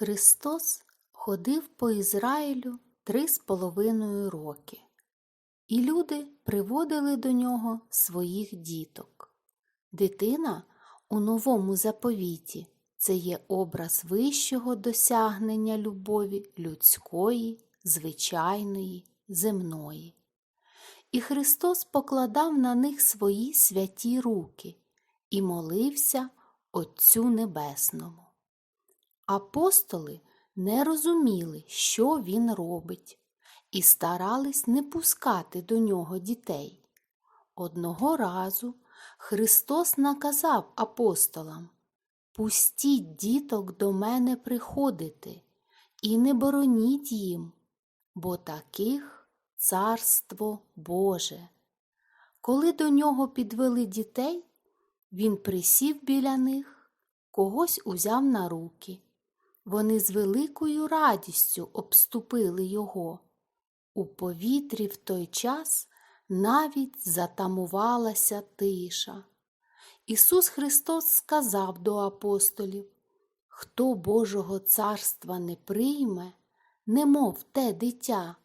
Христос ходив по Ізраїлю три з половиною роки, і люди приводили до нього своїх діток. Дитина у новому заповіті це є образ вищого досягнення любові людської, звичайної, земної. І Христос покладав на них свої святі руки і молився Отцю Небесному. Апостоли не розуміли, що він робить, і старались не пускати до нього дітей. Одного разу Христос наказав апостолам Пустіть діток до мене приходити і не бороніть їм, бо таких царство Боже. Коли до нього підвели дітей, він присів біля них, когось узяв на руки. Вони з великою радістю обступили його. У повітрі в той час навіть затамувалася тиша. Ісус Христос сказав до апостолів Хто Божого царства не прийме, немов те дитя,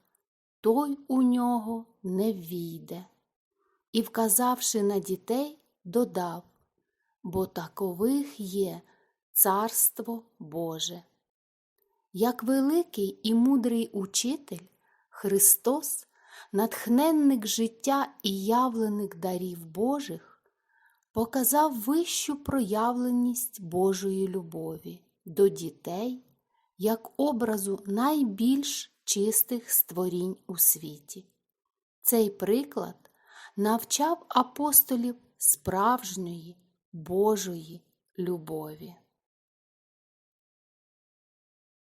той у нього не ввійде. І, вказавши на дітей, додав Бо такових є Царство Боже. Як великий і мудрий учитель, Христос, натхненник життя і явленик дарів Божих, показав вищу проявленість Божої любові до дітей як образу найбільш чистих створінь у світі. Цей приклад навчав апостолів справжньої Божої любові.